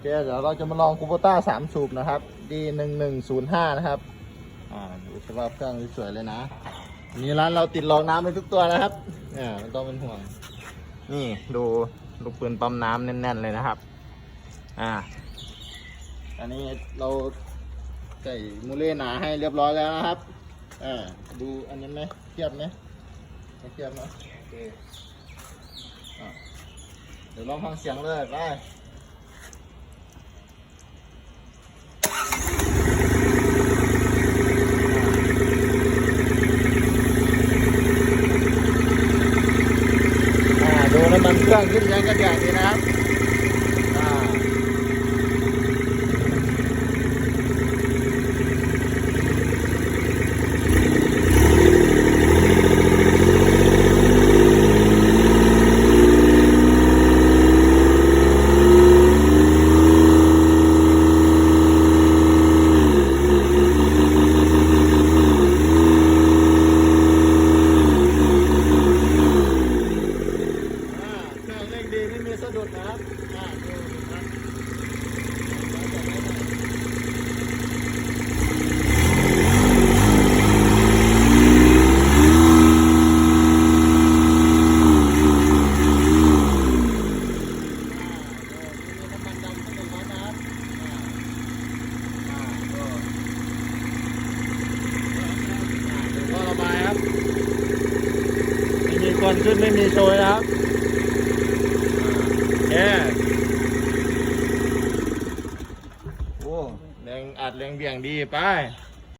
เคเดี๋ยวเราจะมาลองคูโบต้าสามสูบนะครับดีหนึ่งหนึ่งศูนย์ห้านะครับ อ่าดูสภาพเครื่องสวยเลยนะอันนี้ร้านเราติดรองน้ำไปทุกตัวนะครับอ่าไม่ต้องเป็นห่วง นี่ดูลูกปืนปั๊มน้ำแน่นๆเลยนะครับ อ่า อันนี้เราใส่มูเล่หนาให้เรียบร้อยแล้วนะครับ อ่า ดูอันนี้ไหมเทียบไหมไม่เทียบเนะโอเคอะเดี๋ยวลองฟังเสียงเลยไป น้ำมันเครื่องขึ้นยังกันอย่างนี้นะครับอ่าอ่าเครื่องเร่ง หลุดนะครับอ่าดูนะครับก็ระบายครับไม่มีคนขึ้นไม่มีโชยนะครับแย่โอ้ แรงอัดแรงเบี่ยงดีไป